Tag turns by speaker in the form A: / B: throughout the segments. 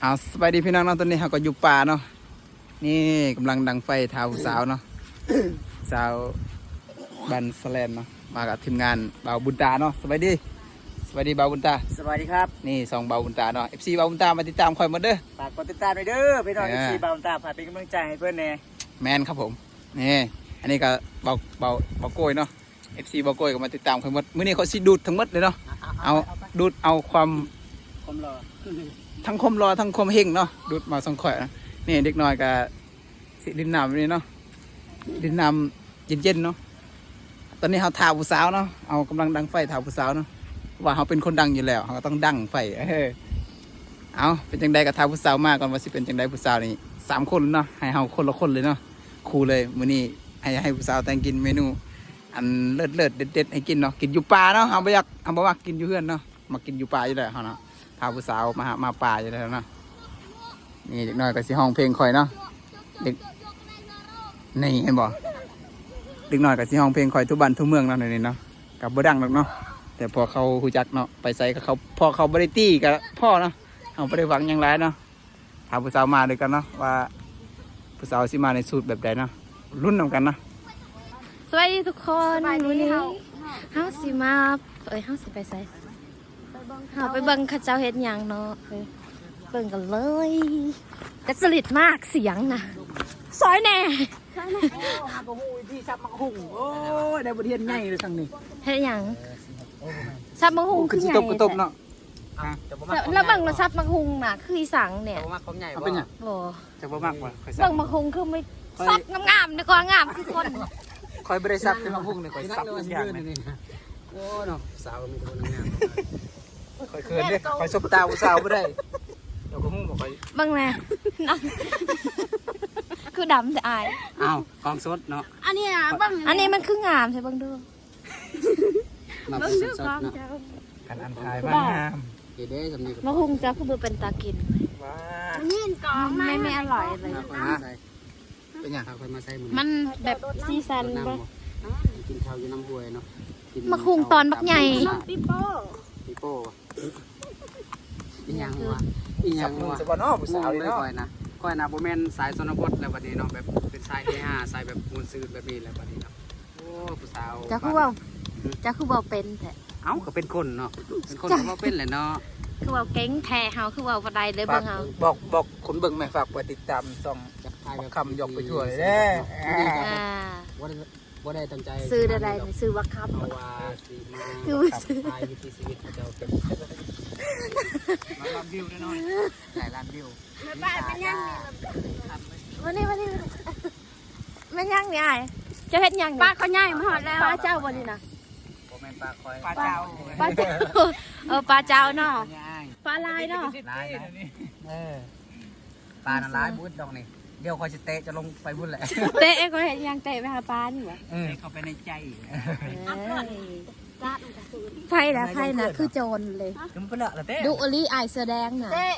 A: เอาสบายดีพี่น้องเนาะตอนนี้เราก็อยู่ป่าเนาะนี่กำลังดังไฟเท้าสาวเนาะสาวบันสแลนเนาะมากับทีมงานบ่าวบุญตาเนาะสบายดีสบายดีบ่าวบุญตา
B: สวัสดีครับ
A: นี่สองบ่าวบุญตาเนาะ FC บ่าวบุญตามาติดตามคอยหมาเด้อ
B: ฝากกดติดตามด้วยเด้อพี่น้อง
A: เอ
B: เอ
A: อ
B: ฟซีบาวตาฝากเป็นกำลังใจให้เพื่อนแน่
A: แมนครับผมนี่อันนี้ก็เบาเบาเบาโกยเนาะ FC เบาโกยก็มาติดตามคอยหมดมื้อนี้เขาสิดูดทั้งหมดเลยเนาะเอาดูดเอาความ
B: ผมรอ
A: ทั้งคมรอทั้งคมเฮงเนาะดูดมาสองข่อยนะนี่เด็กน้อยกับสิดินน้ำนี่เนาะดินน้ำเย็นๆเนาะตอนนี้เขาทาผู้สาวเนาะเอากำลังดังไฟทาผู้สาวเนาะว่าเขาเป็นคนดังอยู่แล้วเขาก็ต้องดังไฟเออเอาเป็นจังใดกับทาผู้สาวมากก่อนว่าสิเป็นจังใดผู้สาวนี่สามคนเนาะให้เขาคนละคนเลยเนาะครูเลยมื้อนี้ให้ให้ผู้สาวแต่งกินเมนู อันเลิศเลิศเด็ดเด็ดให้กินเนาะกินอยู่ป่าเนาะเอาไปอยากเอาไปว่ากินอยู่เพื่อนเนาะมากินอยู่ป่าอยู่แล้วเขาเนาะ พาผู้สาวมาหามาป่าอยู่แล้วเนาะนี่เด็กน้อยก็สิห้องเพลงคอยเนาะเด็กนี่เห็นบ่เด็กน้อยก็สิห้องเพลงคอยทุกบ้านทุกเมืองเนาะนี่เนาะกับบ่ดังหรอกเนาะแต่พอเขาฮู้จักเนาะไปใส่กับเขาพอเขาบ่ได้ตี้กับพ่อเนาะเขาบ่ได้หวังหยังไรเนาะพาผู้สาวมาด้วยกันเนาะว่าผู้สาวสิมาในสูตรแบบใดเนาะรุ่นนำกันเนาะ
C: สวัสดีทุกคนวันนี้เฮาสิมาเอ้ยเฮาสิไปไส เฮาไปเบิ่งเข้าเจ้าเฮ็ดหยังเนาะไปเบิ่งกันเลยกระสลิดมากเสียงน่ะซอยแน่
A: หาบ่ฮู้ที่ซับมักหุ่งโอ้ยได้บทเรียนใหญ่เลยทั้งนี้
C: เฮ็ดหยังซับมังหุง
A: คื
C: คืออ
A: สิ
C: ใหญ่
A: ตบก็ตบเนาะ
B: จะบ่
C: แต่แล้วเบิ่งแล้วซับมังหุงน่ะคืออีสังเนี่ย
B: บ่มาของใหญ่
A: เอาเป็นหยัง
C: โอ้
A: จะบ่มากกว่าค่อยซั
C: เบิ่
A: บ
C: งมังหุงคือไม่ซับงามๆดีกว่างามคือคน
A: คอยบริษัทเป็นมาพุ่งเลยคอยซับทุกอย่างเลย
B: โอ้เนาะสาวก็มีคนงาม
A: คอยเขินเนี่ยคอยสบตาผู้สาวไม่ได้เดี๋ยวก็มุ่งบอกคอย
C: เบิ่งแน่นั่นคือดำแต่อาย
B: อ้าวกองสดเนาะ
C: อันนี้อะเบิ่งอันนี้มันคืองามใช่เบิ่งดู
B: มาเป็นสดๆเนาะ
A: กันอันทายบ้างาม
B: เดี๋ยวได้สำนีก็
C: มะฮุงจะคือบ่เป็นตากิน
A: ว้า
C: ไม่ไม่อร่อยเลย
B: มาคนมาใส่
A: เป็นอย่าง
B: ข้าวค่อยมาใส่มือ
C: มันแบบซีซัน
B: น้ำ
C: บ่
B: บ่กินข้าวอยู่น้ำห้วยเนาะกิ
C: มะคุงตอนบักใหญ่
B: ปีโป้ปีโป้อี หยังวะอีหยั
A: สั
B: ง
A: บมือ
B: วะ
A: สบอนอผู้สาวเลยเนาะ
B: ก้อยนะก้อยนะโบแมนสายชนบทแล้วบัดนี้เนาะแบบเป็นสายเฮฮาสายแบบมูลซื่นแบบนี้แล้วบัดนี้เนาะโอ้ผู้สาว
C: จะคือว่าจะคือว่าเป็นแท้
B: เอ้าก็เป็นคนเนาะเป็นคนก็ว่าเป็นแหละเนาะ
C: คือว่าเก่งแท้เฮาคือว่าบ่ได้เลย
A: ฝา
C: เบิ่
A: ก
C: งเฮา
A: บอกบอกคนเบิ่งไหมฝากไปติดตามต้อง
B: จับทายแบบ
A: คำยกไปทั่วเลยเด้
C: อ่า
B: บ่ได้ บ่ได้ตั้งใจ
C: ซื้อได้ๆนี่ซื้อว่าครับ
B: เพราะว่าสิมา
C: คือว่าซื้อ
B: ทายวิถีชีวิตของเจ้าเป็น
A: มาลำวิวแน่นอน
B: หลายล้านวิว
C: วันนี้วันนี้แม่นยังนี่อ้ายจะเฮ็ดหยังป้าเขาใหญ่มาฮอดแล้วป้าเจ้าบ่นี่นะ
B: โบแมนปลาคอย
A: ปลาเจ้า
C: ป้าเจ้าเออป้าเจ้าเนาะ
B: ง่าย
C: ปลาลายเนาะ
B: ลายนะเออปลาน่ะร้ายบุ้ดดอกนี่ เดี๋ยวคอยจะเตะจะลงไปบุ้ดแหละ
C: เตะก็เฮ็ดหยังเตะไปหาปลานี่หว่า
B: เออเข้าไปในใจ
C: ไพ่ละไพ่นะคือโจรเลย
B: ถึงไปละละเต้
C: ดุอลีไอายเสื้อแดงน่ะ
A: ได้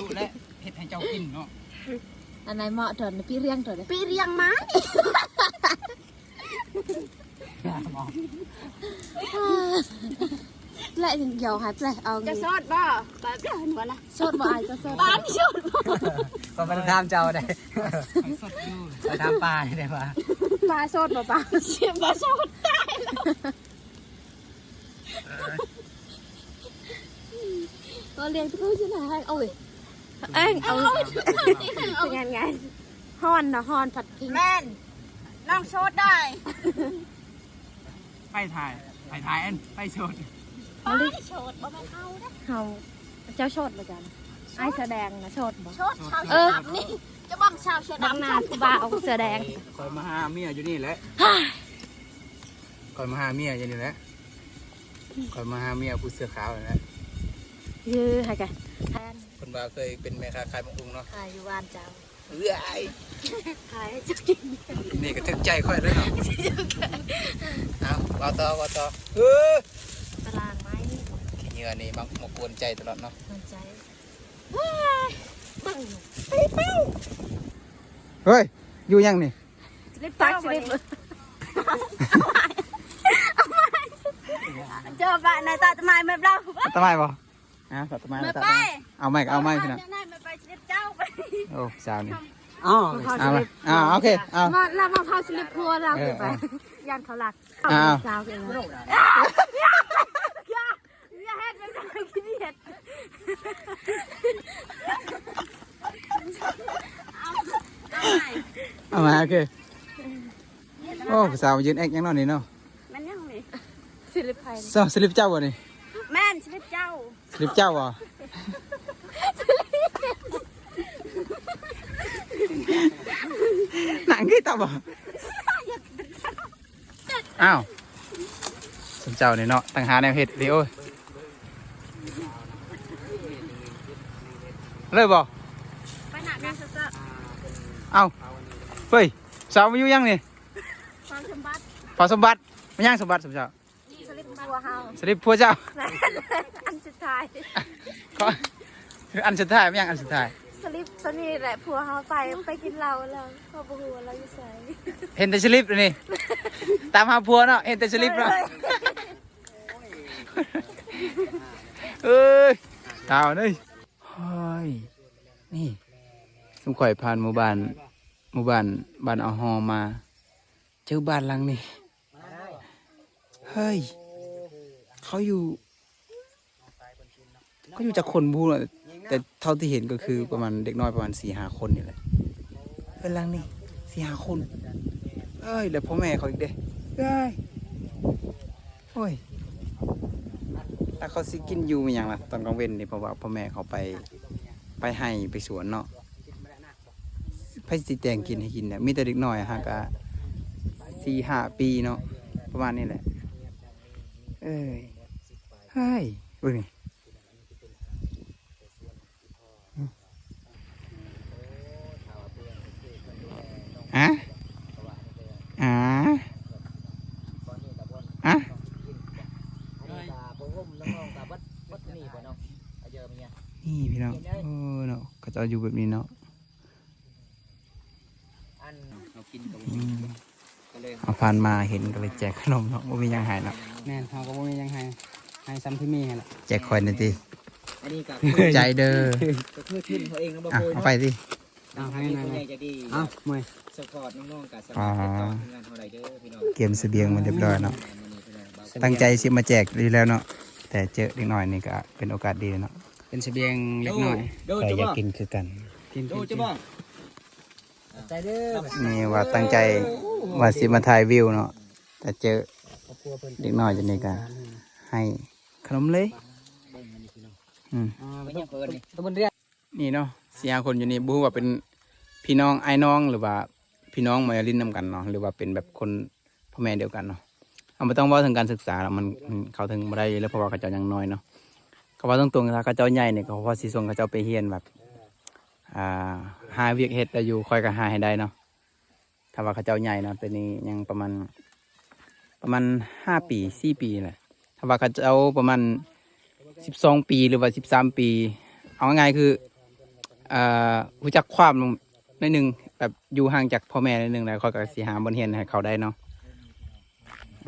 A: ดูแลเฮ็ดให้เจ้ากินเนาะ
C: อันไหนเหมาะถอนพี่เรียงถอน
D: ปีเรียงไม้
C: และถึงเหี่ยวหายไปเลยเอา
D: จะ
C: งี้
D: สดบ่แบบเดินวะนะ
C: โซดบ่อายก็โซด
D: บ้านชด
B: ก็ไปทำเจ้าได้ไปทำปลาได้ปะ
C: ปลาโซดบ่ปลา
D: เสียบ่สดได้
C: ก็เรียงทุกคนใช่ไหมโอ้ยเอ้ยเอาเป็นไงไงฮอนนะฮอนผัดพิง
D: แม่นน้องสดได้
A: ไปถ่าย ไปถ่ายอันไปช น
D: ไปโชดบ่แม่นเอานะ
C: เฮาเจ้าโชดมาจันไอายแสดงนะโชดบ่
D: โชดชาว
C: เออ
D: ดำนี่จะบังชาวเชด
C: บัก
D: ดำ
C: นาคือบ้าเอาเสื้อแดง
A: คอยมาหาเมียอยู่นี่แหละคอยมาหาเมียอยู่นี่แหละคอยมาหาเมียผู้เสื้อขาวนี่แหละ
C: ยื้อให้กันแทน
A: คนว่าเคยเป็นแม่ค้าขายมังคุงเนาะ
C: ขายอยู่บ้านเจ้า
A: เอ้ย
C: ขายให้เจ้ากิน
A: นี่ก็ถึกใจค่อยเลยเนาะเอาว่าต่อว่าต่อเออ
C: ตารางไหม
A: ขี้เหงื่อนี่มักมากวนใจตลอดเนาะ
C: สนใจ
A: เฮ้ยอยู่ยังนี่
C: รีบตักสิรีบ
D: เจอบ้านในตาทำไมไม่เล่า
A: ทำไมบ่ฮะตัดต้นไม้
D: ไม่
A: ตัด
D: ไป
A: ต้นไม้เอาไม้ก็เอาไม้พี่น้อง
D: เดี๋ยวได้ไม่ไปเช็ดเจ้าไป
A: โอ้สาวนี่
B: อ๋อ
A: เอามาอ่าโอเคเอา
C: มาแล้วมาพาสลิปพัวเรา
A: เออ
C: ไป
A: เอา
C: ยันเขาหลัก
A: อ้าว
C: สาวกันแล้ว
D: อย่าเฮ็ดไม่ได้คิดเฮ็ด
A: เอามาโอเคโอ้สาวยืนแอกยังนอนนี่เนาะ
D: มันยังนี่
C: สลิปไทย
A: สาวสลิปเจ้าบ่นี่
D: แม่นชีวิตเจ้า
A: สลิปเจ้าบ่หนังกี่ตาบ่อ้าวสมเจ้านี่เนาะตั้งหาแนวเฮ็ดดิโอ้ย เลยบ่
D: ไปหนักงานซะ
A: เอ้าเฮ้ยสาวมาอยู่ยังนี่
D: ๆความสมบัติ
A: พอสมบัติมายังสมบัติสมเจ้า
D: สลิปบัวเฮา
A: สลิปพัวเจ้า
C: อันสุดท้าย
A: ก็คืออันสุดท้ายไม่ยังอันสุดท้าย
C: สลิปตัวนี้แหละผัวเขาไปไปกินเหล้าแล้วพ่อบัวเราอยู่ใส่
A: เห็นแต่สลิปเลยนี่ตามหาพัวเนาะเห็นแต่สลิปเนาะเอ้ยตาวนี่เฮ้ยนี่สมข่อยผ่านหมู่บ้านหมู่บ้านบ้านเอาฮอมา เจอบ้านหลังนี่เฮ้ย เขาอยู่ เขาอยู่จากคนบูนแต่เท่าที่เห็นก็คือประมาณเด็กน้อยประมาณสี่ห้าคนนี่แหละเป็นหลังนี่สี่ห้าคนเอ้ยแล้วพ่อแม่เขาอีกเด้เอ้ยโอ้ย แล้วเขาสิกินอยู่มันหยังล่ะตอนกลางเว้นนี่เพราะว่าพ่อแม่เขาไปไปให้ไปสวนเนาะไปสิแต่งกินให้กินเนี่ยมีแต่เด็กน้อยฮะกะสี่ห้าปีเนาะประมาณนี้แหละ เอ้ยเฮ้ยอุ้ยนี่อะอ่าอะ นี่พี่น้องโอ้เนาะก็จะอยู่แบบนี้เนาะ
B: อันเรากินกับ
A: อืม
B: ก็เลย
A: เอาผ่านมาเห็นก็เลยแจกขนมเนาะบ่มีหยังหายเนาะ
B: แม่นเขาก็บ่มีหยังให้ให้ซ้ำที่มีให้ล่ะ
A: แจกคอยหน่อยติ
E: อันนี้กับ
A: ใจเด้อ
E: ก็คือขึ้นเขาเองนะบ่
A: อะ
E: โบย
A: เอา
E: เนาะ
A: ไปสิ
B: เอาให้
E: มี
B: หน่
E: ค
B: อนย
E: ใหญ่จะดี
B: ๆเอาเมื่อย
E: สปอร์ตน้องๆกับส
A: อ๋
E: มา
A: อ
E: ชิกต่อทีมงานเท่าไหร่เด้อพี่น้อง
A: เกมเสบียงมันเรียบร้อยเนาะ
E: มื้อนี้พี่น้องเบา
A: ตั้งใจสิมาแจกดีแล้วเนาะ แต่เจอเด็กน้อยนี่ก็เป็นโอกาสดีเนาะ
B: เป็นเสบียงเล็กน้อย
E: โด
A: ใคร
E: จะ
A: อยา
E: บ่
A: กกินคือกัน
B: กิน
E: โด
B: กิน
E: จะบ่ใจเด้อ
A: นี่ว่าตั้งใจว่าสิมาถ่ายวิวเนาะแต่เจอ
E: ครอบครัวเพิ่น
A: เด็กน้อยจะนี่ก็ให้ขนมเลยอืม
B: อ่า
E: ไม่ยังเพิ่นนี่
B: ตัวบนเรียน
A: นี่เนาะสี่ห้าคนอยู่นี่บรู้ว่าเป็นพี่น้องไอ้น้องหรือว่าพี่น้องมาลินนำกันเนาะหรือว่าเป็นแบบคนพ่อแม่เดียวกันเนาะ เอาไม่ต้องว่าถึงการศึกษาแล้วมันเขาถึงมาได้แล้วเพราะว่าเขาเจ้ายังน้อยเนาะเขาว่าต้องตรงถ้าเขาเจ้าใหญ่เนี่ยเขาพอสีส่งเขาเจ้าไปเฮียนแบบอ่าหาเวียกเฮ็ดได้อยู่คอยก็หาให้ได้เนาะถ้าว่าเขาเจ้าใหญ่นะแต่นี้ยังประมาณประมาณห้าปีสี่ปีแหละถ้าว่าเขาเจ้าประมาณสิบสองปีหรือว่าสิบสามปี เอาง่ายๆคืออ่ารู้จักความในดหนึ่งแบบอยู่ห่างจากพ่อแม่ในดหนึ่งแล้วคอยก็สีหาบนเฮียนให้เขาได้เนาะ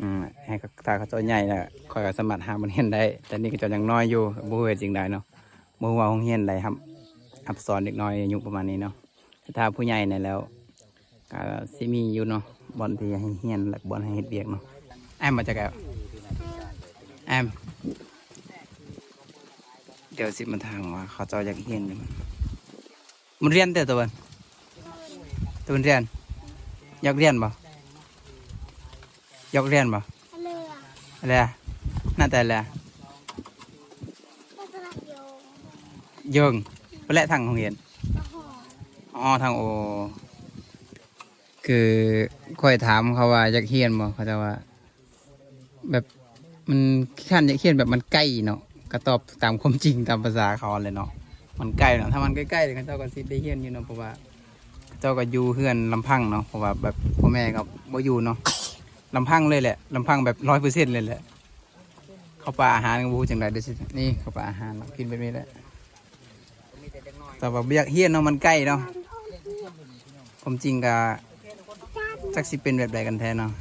A: อืมให้เขาถ้าเขาเจ้าใหญ่แล้วคอยก็สามารถหาบนเฮียนได้ แต่นี่ก็เจะยังน้อยอยู่บ่เฮ็ดจริงได้เนาะบ่ว่าโรงเรียนใดครับ อับสอนเด็กน้อยอายุประมาณนี้เนาะถ้าผู้ใหญ่เนี่ยแล้วก็สิมีอยู่เนาะบอลที่ให้เฮียนและบอลให้เฮ็ดเบียกเนาะแอมมาจากแกแอมเดี๋ยวสิมาทางว่าเขาเจ้าอยากเฮียนมันเรียนแต่ตัวมันตัวมันเรียนอยากเรียนบ่ ยากเรียนบ่อะไรอะหน้าแต่อะไรอะเยิงไปและทางโรงเรียนอ๋อทางโอ คือค่อยถามเขาว่าอยากเฮียนบ่เขาจะว่า แบบมันขั้นอยากเฮียนแบบมันใกล้เนาะก็ตอบตามความจริงตามภาษาเขาเลยเนาะมันใกล้เนาะถ้ามันใกล้ๆเขาเจ้าก็สิได้เฮียนอยู่เนาะเพราะว่าเขาเจ้าก็อยู่เฮือนลำพังเนาะเพราะว่าแบบพ่อแม่ก็บ่อยู่เนาะ ลำพังเลยแหละลำพังแบบร้อยเปอร์เซ็นต์เลยแหละเข้าปลาอาหารก็บรูจังไดเด้อสินี่เข้าปลาอาหารกินไปไม่ได้แต่ว่าเบียกเฮียนเนาะมันใกล้เนาะผมจริงก็จักสิเป็นแบบใดกันแท้เนาะ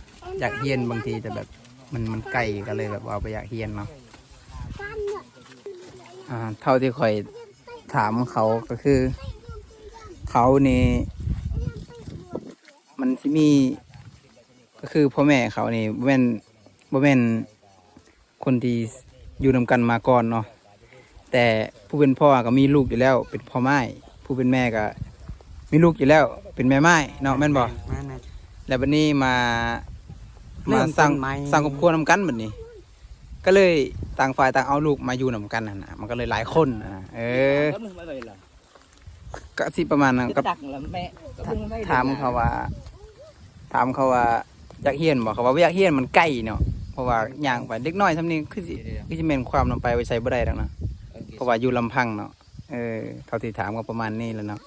A: อยากเฮียนบางทีแต่แบบมันมันใกล้ก็เลยแบบว่าไปอยากเฮียนเนาะอ่าเท่าที่คอยถามเขาก็คือ เขานี่มันสิมี ก็คือพ่อแม่เขานี่บ่แม่นบ่แม่นคนที่อยู่นำกันมาก่อนเนาะแต่ผู้เป็นพ่อก็มีลูกอยู่แล้ว เป็นพ่อไม้ผู้เป็นแม่ก็มีลูกอยู่แล้ว เป็นแม่ไม้เนาะแม่นบ่
B: แม่นนะ
A: แล้วบัดนี้มา
B: เริ่
A: มามสร้าง
B: ต้นใหม่
A: สร้างครอบครัวนำกันบัดนี้ ก็เลยต่างฝ่ายต่างเอาลูกมาอยู่นำกันน่ะนะมันก็เลยหลายคนน่ะนะเออ
E: ก็มึงไม่ไปหรอ
A: ก็สิประมาณนั้นก็
E: ดักแล้วแม่ก็มึงไม่
A: ถามเขาว่า ถามเขาว่า อยากเฮียนบอกเขาว่าอยากเฮียนมันใกล้เนาะเพราะว่าย่างไปเด็กน้อยทำนี้คือสิคือจะเมนความนำไปไว้ใช้บ่ได้ดอกนะเพราะว่าอยู่ลำพังเนาะเออเท่าที่ถามก็ประมาณนี้แล้วเนาะ